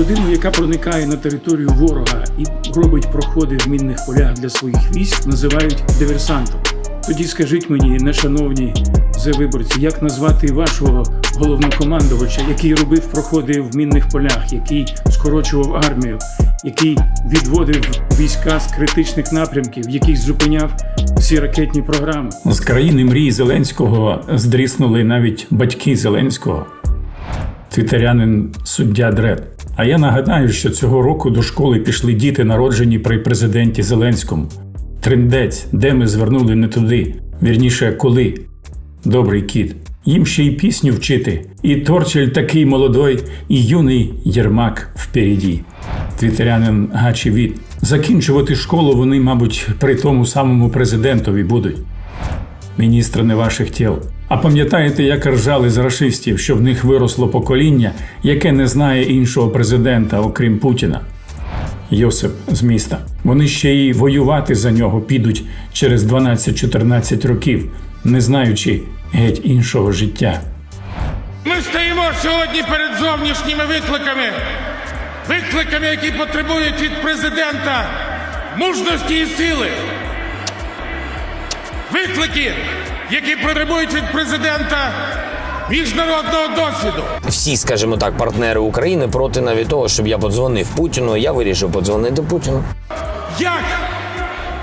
людину, яка проникає на територію ворога і робить проходи в мінних полях для своїх військ, називають диверсантом. Тоді скажіть мені, нешановні виборці, як назвати вашого головнокомандувача, який робив проходи в мінних полях, який скорочував армію, який відводив війська з критичних напрямків, який зупиняв всі ракетні програми. З країни мрії Зеленського здріснули навіть батьки Зеленського, твітерянин суддя Дред. А я нагадаю, що цього року до школи пішли діти, народжені при президенті Зеленському. Триндець, де ми звернули не туди, вірніше, коли. Добрий кіт. Їм ще й пісню вчити. І Торчель такий молодой, і юний Єрмак впереді. Твітерянин Гачі Віт. Закінчувати школу вони, мабуть, при тому самому президентові будуть. Міністри не ваших тіл. А пам'ятаєте, як ржали з рашистів, що в них виросло покоління, яке не знає іншого президента, окрім Путіна? Йосип з міста. Вони ще й воювати за нього підуть через 12-14 років, не знаючи геть іншого життя. Ми стоїмо сьогодні перед зовнішніми викликами, викликами, які потребують від президента мужності і сили. Виклики, які потребують від президента міжнародного досвіду. Всі, скажімо так, партнери України проти навіть того, щоб я подзвонив Путіну. Я вирішив подзвонити Путіну. Як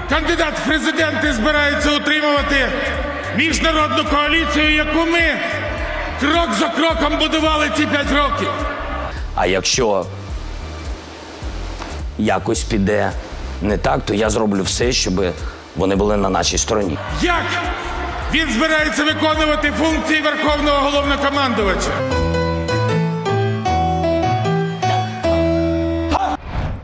кандидат в президенти збирається утримувати міжнародну коаліцію, яку ми крок за кроком будували ці п'ять років? А якщо якось піде не так, то я зроблю все, щоб вони були на нашій стороні. Як він збирається виконувати функції Верховного головнокомандувача?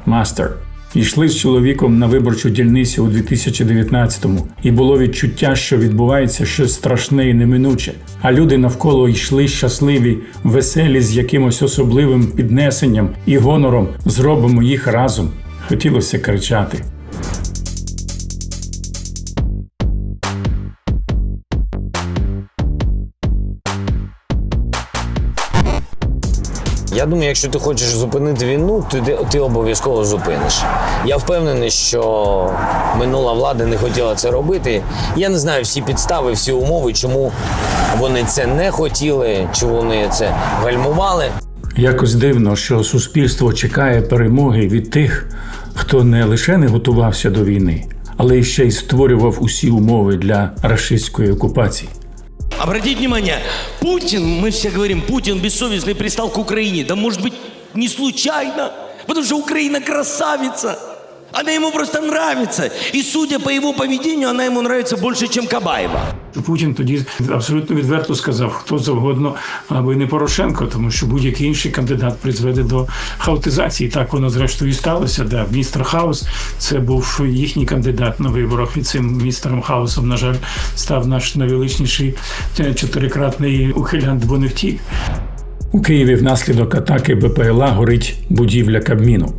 Мастер. Йшли з чоловіком на виборчу дільницю у 2019-му, і було відчуття, що відбувається щось страшне і неминуче. А люди навколо йшли щасливі, веселі з якимось особливим піднесенням і гонором. Зробимо їх разом. Хотілося кричати. Я думаю, якщо ти хочеш зупинити війну, ти, ти обов'язково зупиниш. Я впевнений, що минула влада не хотіла це робити. Я не знаю всі підстави, всі умови, чому вони це не хотіли, чому вони це гальмували. Якось дивно, що суспільство чекає перемоги від тих, хто не лише не готувався до війни, але ще й створював усі умови для рашистської окупації. Обратите внимание, Путин, мы все говорим, Путин бессовестный пристал к Украине. Да может быть не случайно, потому что Украина красавица. Она ему просто нравится. И судя по его поведению, она ему нравится больше, чем Кабаева. Путін тоді абсолютно відверто сказав, хто завгодно, аби не Порошенко, тому що будь-який інший кандидат призведе до хаотизації. Так воно зрештою і сталося. Да, містер Хаус це був їхній кандидат на виборах, і цим містером Хаусом, на жаль, став наш найвеличніший е, чотирикратний ухилянт, бо не втік. У Києві внаслідок атаки БПЛА горить будівля Кабміну.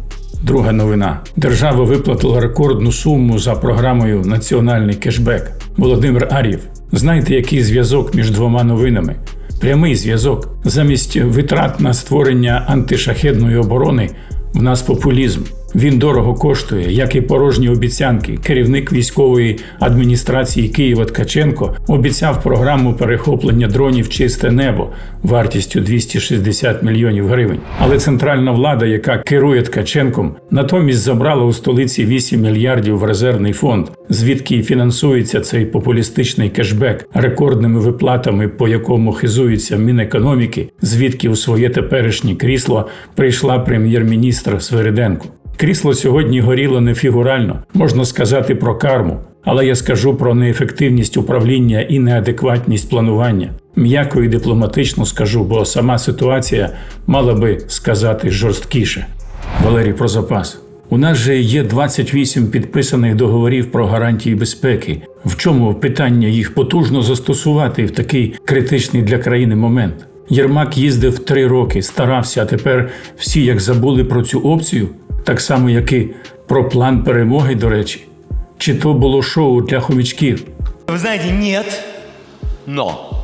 Друга новина: держава виплатила рекордну суму за програмою Національний кешбек. Володимир Ар'єв. Знаєте, який зв'язок між двома новинами? Прямий зв'язок. Замість витрат на створення антишахедної оборони в нас популізм. Він дорого коштує, як і порожні обіцянки. Керівник військової адміністрації Києва Ткаченко обіцяв програму перехоплення дронів Чисте небо вартістю 260 мільйонів гривень. Але центральна влада, яка керує Ткаченком, натомість забрала у столиці 8 мільярдів в резервний фонд, звідки і фінансується цей популістичний кешбек рекордними виплатами, по якому хизується Мінекономіки, звідки у своє теперішнє крісло прийшла прем'єр-міністр Свириденко. Крісло сьогодні горіло не фігурально, можна сказати про карму, але я скажу про неефективність управління і неадекватність планування. М'яко і дипломатично скажу, бо сама ситуація мала би сказати жорсткіше. Валерій про запас. У нас же є 28 підписаних договорів про гарантії безпеки. В чому питання їх потужно застосувати в такий критичний для країни момент? Єрмак їздив три роки, старався, а тепер всі як забули про цю опцію, так само, як і про план перемоги, до речі. Чи то було шоу для хомячків? Вы знаете, нет, но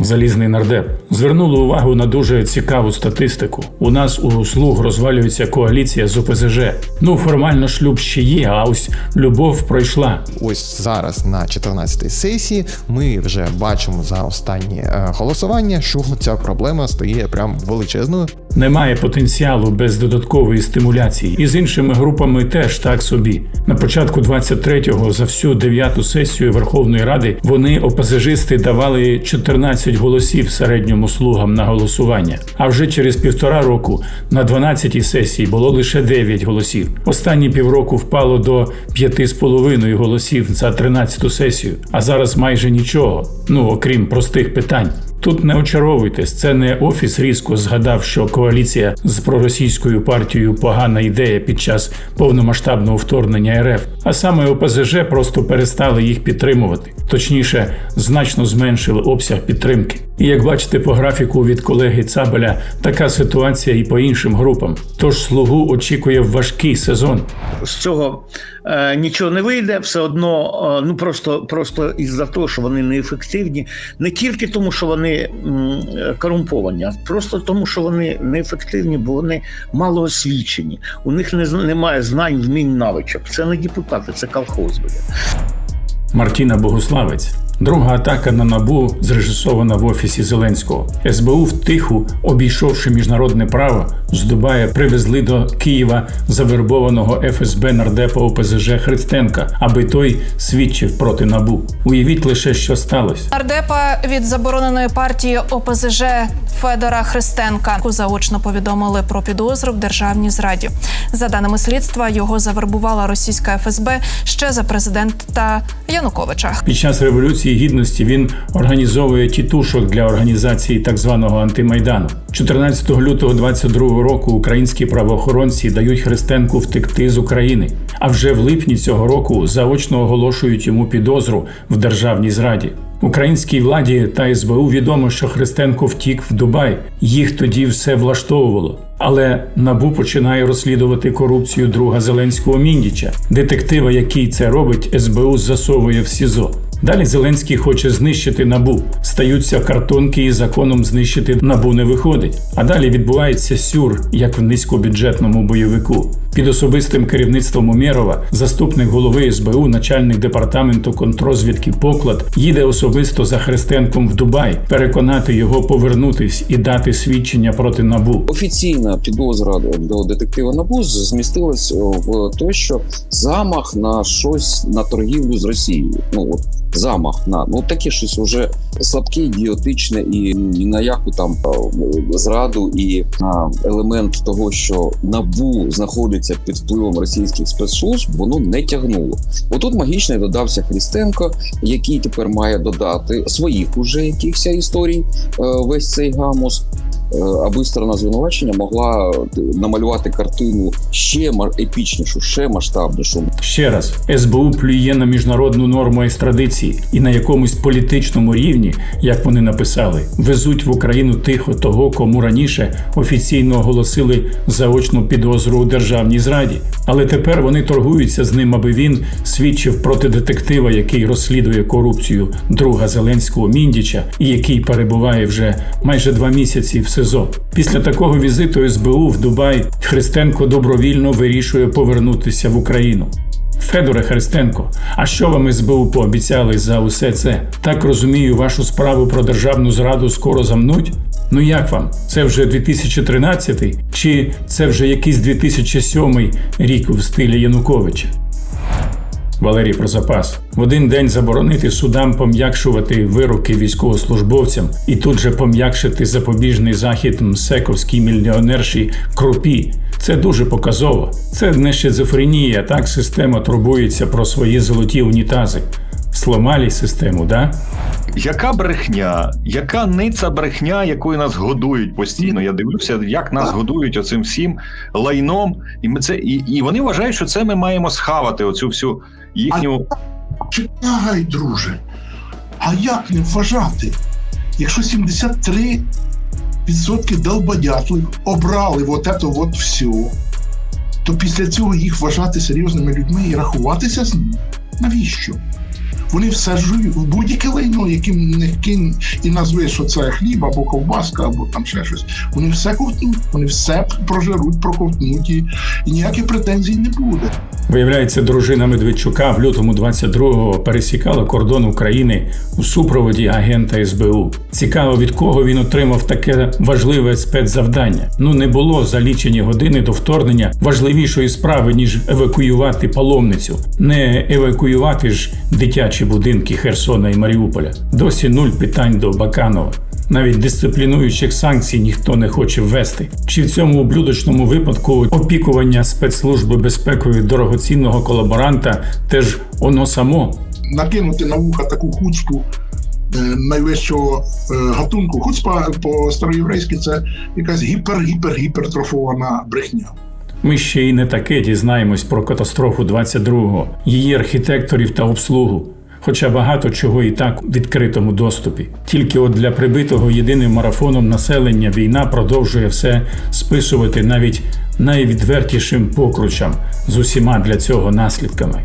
Залізний нардеп звернули увагу на дуже цікаву статистику. У нас у слуг розвалюється коаліція з ОПЗЖ. Ну формально шлюб ще є, а ось любов пройшла. Ось зараз на 14-й сесії ми вже бачимо за останні е, голосування, що ця проблема стає прям величезною. Немає потенціалу без додаткової стимуляції. І з іншими групами теж так собі. На початку 23-го за всю дев'яту сесію Верховної Ради вони опозижисти давали 14 голосів середньому слугам на голосування. А вже через півтора року на 12-й сесії було лише 9 голосів. Останні півроку впало до 5,5 голосів за 13-ту сесію, а зараз майже нічого. Ну окрім простих питань. Тут не очаровуйтесь, це не офіс різко згадав, що коаліція з проросійською партією погана ідея під час повномасштабного вторгнення РФ, а саме ОПЗЖ просто перестали їх підтримувати, точніше, значно зменшили обсяг підтримки. І як бачите по графіку від колеги Цабеля, така ситуація і по іншим групам. Тож слугу очікує важкий сезон. з цього е, нічого не вийде, все одно, е, ну просто, просто із-за того, що вони неефективні, не тільки тому, що вони м, корумповані, а просто тому, що вони неефективні, бо вони мало освічені. У них не, немає знань, вмінь, навичок. Це не депутати, це колхоз. блядь. Мартіна Богуславець. Друга атака на набу зрежисована в офісі Зеленського. СБУ втиху, обійшовши міжнародне право, з Дубая привезли до Києва завербованого ФСБ нардепа ОПЗЖ Христенка, аби той свідчив проти набу. Уявіть лише, що сталося. Нардепа від забороненої партії ОПЗЖ Федора Христенка заочно повідомили про підозру в державній зраді. За даними слідства, його завербувала російська ФСБ ще за президента Януковича. Під час революції гідності він організовує тітушок для організації так званого антимайдану. 14 лютого 22 року українські правоохоронці дають Христенку втекти з України. А вже в липні цього року заочно оголошують йому підозру в державній зраді. Українській владі та СБУ відомо, що Христенко втік в Дубай. Їх тоді все влаштовувало. Але набу починає розслідувати корупцію друга Зеленського Міндіча, детектива, який це робить, СБУ засовує в СІЗО. Далі Зеленський хоче знищити набу. Стаються картонки, і законом знищити набу не виходить. А далі відбувається сюр, як в низькобюджетному бойовику. Під особистим керівництвом Умєрова заступник голови СБУ, начальник департаменту контрозвідки Поклад, їде особисто за Христенком в Дубай, переконати його повернутись і дати свідчення проти набу. Офіційна підозра до детектива НАБУ змістилась в те, що замах на щось на торгівлю з Росією. Ну от замах на ну таке щось вже слабке, ідіотичне і ні на яку там е, зраду і на елемент того, що НАБУ знаходиться під впливом російських спецслужб, воно не тягнуло. Отут магічний додався Христенко, який тепер має додати своїх уже якихось історій е, весь цей гамус. Е, аби сторона звинувачення могла е, намалювати картину ще епічнішу, ще масштабнішу. Ще раз, СБУ плює на міжнародну норму екстрадиції і на якомусь політичному рівні, як вони написали, везуть в Україну тихо того, кому раніше офіційно оголосили заочну підозру у державній зраді. Але тепер вони торгуються з ним, аби він свідчив проти детектива, який розслідує корупцію друга Зеленського Міндіча і який перебуває вже майже два місяці в СИЗО. Після такого візиту СБУ в Дубай Христенко добровільно вирішує повернутися в Україну. Федоре Христенко, а що вам СБУ пообіцяли за усе це? Так розумію, вашу справу про державну зраду скоро замнуть? Ну як вам? Це вже 2013 чи це вже якийсь 2007 рік в стилі Януковича? Валерій про запас. В один день заборонити судам пом'якшувати вироки військовослужбовцям і тут же пом'якшити запобіжний захід мсековській мільйонерші Крупі. Це дуже показово. Це не шизофренія, так система турбується про свої золоті унітази. Сломалі систему, да? Яка брехня, яка ниця брехня, якою нас годують постійно. Я дивлюся, як нас годують оцим всім лайном, і ми це і, і вони вважають, що це ми маємо схавати оцю всю їхню. Чекай, друже. А як не вважати? Якщо 73% долбодятлів обрали вот это вот все, то після цього їх вважати серйозними людьми і рахуватися з ними? Навіщо? Вони все жують в будь-яке лайно, яким не кинь і назви, що це хліб або ковбаска, або там ще щось. Вони все ковтнуть, вони все прожируть, проковтнуть і, і ніяких претензій не буде. Виявляється, дружина Медведчука в лютому 22-го пересікала кордон України у супроводі агента СБУ. Цікаво, від кого він отримав таке важливе спецзавдання. Ну не було за лічені години до вторгнення важливішої справи ніж евакуювати паломницю, не евакуювати ж дитячі будинки Херсона і Маріуполя. Досі нуль питань до Баканова. Навіть дисциплінуючих санкцій ніхто не хоче ввести. Чи в цьому ублюдочному випадку опікування спецслужби безпекою дорогоцінного колаборанта теж воно само? накинути на вуха таку хуцпу е, найвищого е, гатунку. Хуцпа по староєврейськи це якась гіпер-гіпер-гіпертрофована брехня. Ми ще й не таке дізнаємось про катастрофу 22-го, її архітекторів та обслугу. Хоча багато чого і так в відкритому доступі. Тільки от для прибитого єдиним марафоном населення війна продовжує все списувати навіть найвідвертішим покручам з усіма для цього наслідками.